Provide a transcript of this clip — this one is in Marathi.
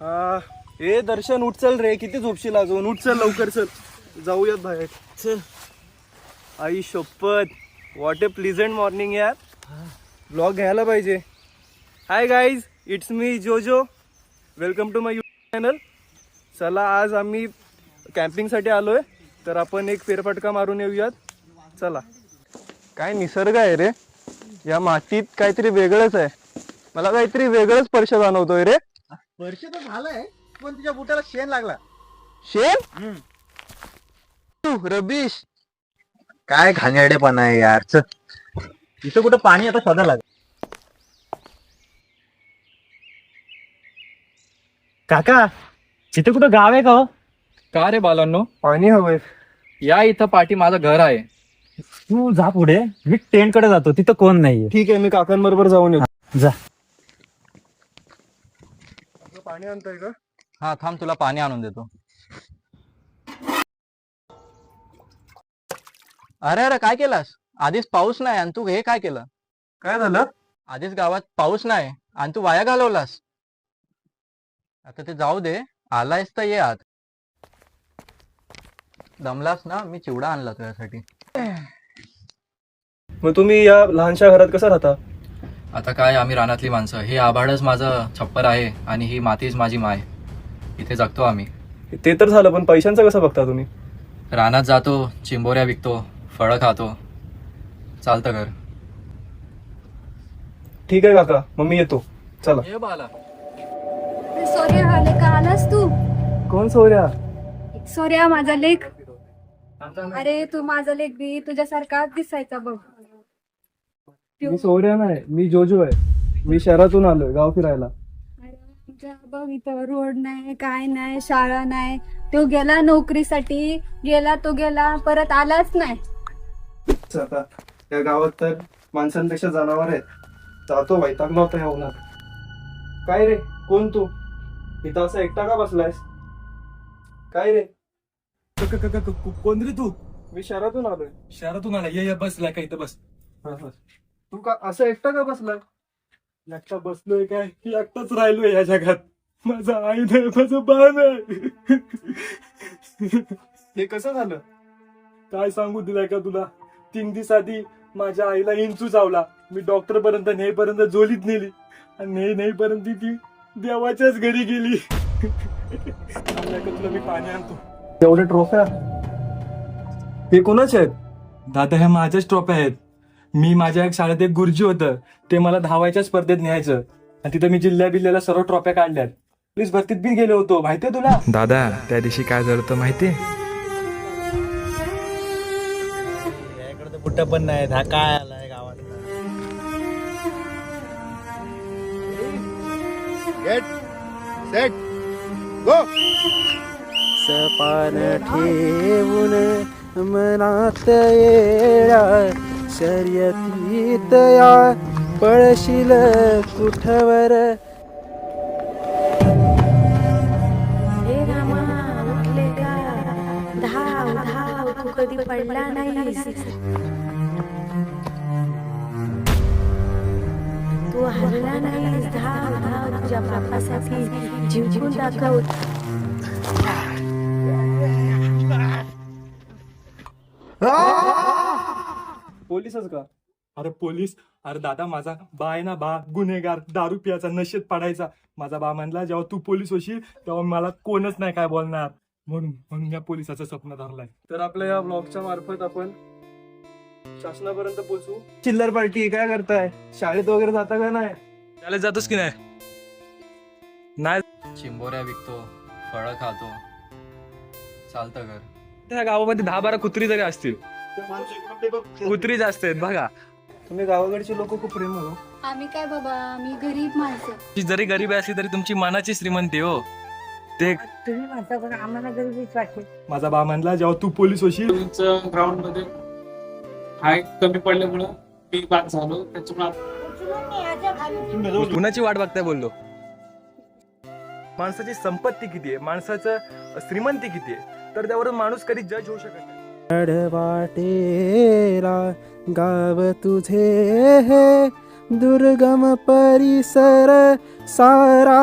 हे दर्शन उठ चल रे. किती झोपशील अजून? उठ चल लवकर चल. जाऊयात बाहेर. चल. आई शपथ. वॉट ए प्लिझंट मॉर्निंग यार. ब्लॉग घ्यायला पाहिजे. Hi guys it's me JoJo welcome to my YouTube channel चला आज आम्ही कॅम्पिंगसाठी आलोय. तर आपण एक फेरफटका मारून येऊयात. चला. काय निसर्ग आहे रे. या मातीत काहीतरी वेगळंच आहे. मला काहीतरी वेगळंच स्पर्श जाणवतोय रे. वर्ष तर झालंय पण तुझ्या बुटाला शेण लागला. शेण? तू रबीश. काय घाणेरडेपणा आहे यार. इथं कुठं पाणी आता शोधा लाग काका तिथे कुठं गाव आहे का हो? का रे बालांनो? पाणी हवंय. या इथं पाठी माझं घर आहे. तू जा पुढे मी टेंटकडे जातो तिथं कोण नाहीये. ठीक आहे मी काकांबरोबर जाऊन येतो. जा. पाणी आणतोय का? हा थांब तुला पाणी आणून देतो. अरे अरे काय केलास? आधीच पाऊस नाही आणि तू हे काय केलं? काय झालं? आधीच गावात पाऊस नाही आणि तू वाया घालवलास. आता ते जाऊ दे आलायस तर ये आत. दमलास ना मी चिवडा आणला तुझ्यासाठी. मग तुम्ही या लहानशा घरात कसं राहता? आता काय आम्ही रानातली माणसं? हे आभाडच माझं छप्पर आहे आणि ही मातीच माझी माय. इथे जगतो आम्ही. ते तर झालं पण पैशांचं कसं बघता तुम्ही? रानात जातो चिंबोऱ्या विकतो फळं खातो. चालतं घर. ठीक आहे काका मग मी येतो. चला. ये बाला. सोर्या आले का? आलास तू? कोण सोऱ्या सोर्या माझा लेख. अरे तू माझा लेख बी तुझ्यासारखाच दिसायचा बघ. मी सोऱ्या नाही मी जोजो आहे. मी शहरातून आलोय गाव फिरायला. अरे, आमच्या बघ इथं रोड नाही काय नाही शाळा नाही. तो गेला नोकरीसाठी गेला तो गेला परत आलाच नाही. आता या गावात तर माणसांपेक्षा जनावर आहेत. जातो वैतागला होता ह्या उन्हात. काय रे कोण तू? इथं असा एकटा का बसलायस? काय रे? कोण रे तू? मी शहरातून आलोय. शहरातून आला. ये का इथं बस. तू का असं एकटा का बसलाय? एकटा बसलोय काय? एकटाच राहिलोय या जगात. माझा आई नाही माझं बाळ नाही. हे कसं झालं? काय सांगू दिलाय का तुला? तीन दिवस आधी माझ्या आईला इंचू चावला. मी डॉक्टर पर्यंत नेईपर्यंत जोलीत नेली. आणि नेई नेईपर्यंत ती देवाच्याच घरी गेली. तुला मी पाणी आणतो? एवढे ट्रॉफ्या? हे कोणाचे आहेत? दादा ह्या माझ्याच ट्रॉफ्या आहेत. मी माझ्या एक शाळेत एक गुरुजी होतं. ते मला धावायच्या स्पर्धेत न्यायचं. आणि तिथं मी जिल्ह्या बिल्ल्याला सर्व ट्रॉफ्या काढल्यात. पोलीस भरतीत बी गेलो होतो. माहितीये तुला? दादा त्या दिवशी काय झालं होतं माहितीये बुट्टा पण नाही हा काय आलाय गावात सपान ठेवून मनात येळा शर्यतीत या पळशील कुठवर? हे धाव धाव तू कधी पडला नाहीस. तू हरला नाहीस. धाव धाव तुझ्या बापासाठी जिंकून दाखव. पोलीसच का? अरे पोलीस अरे दादा माझा बा आहे ना बा गुन्हेगार दारू पियाचा नशेत पडायचा. माझा बा म्हणला जेव्हा तू पोलीस होशील तेव्हा मला कोणच नाही काय बोलणार. म्हणून म्हणून या पोलिसाचं स्वप्न धरलंय. तर आपल्या या ब्लॉगच्या मार्फत आपण शासनापर्यंत पोहोचू. चिल्लर पार्टी काय करताय? शाळेत वगैरे जाता का नाही? त्याला जातोस की नाही? नाही. चिंबोऱ्या विकतो फळं खातो. चालतं घर. त्या गावामध्ये दहा बारा कुत्री तरी असतील. कुत्री जास्त आहेत बघा. तुम्ही गावाकडचे लोक खूप प्रेम हो. आम्ही काय बाबा आम्ही गरीब माणसं. ती जरी गरीबी असली तरी तुमची मनाची श्रीमंती हो. ते तुम्ही म्हणता पण आम्हाला गरजेच वाटते. माझा बा म्हणला जेव्हा तू पोलीस होशील. ग्राउंडमध्ये हाईट कमी पडल्यामुळं मी बाद झालो. त्याच्यामुळे कुणाची वाट बघताय बोललो? माणसाची संपत्ती किती आहे? माणसाचं श्रीमंती किती आहे? तर त्यावरून माणूस कधी जज होऊ शकत नाही. वाटेला गाव तुझे हे दुर्गम परिसर सारा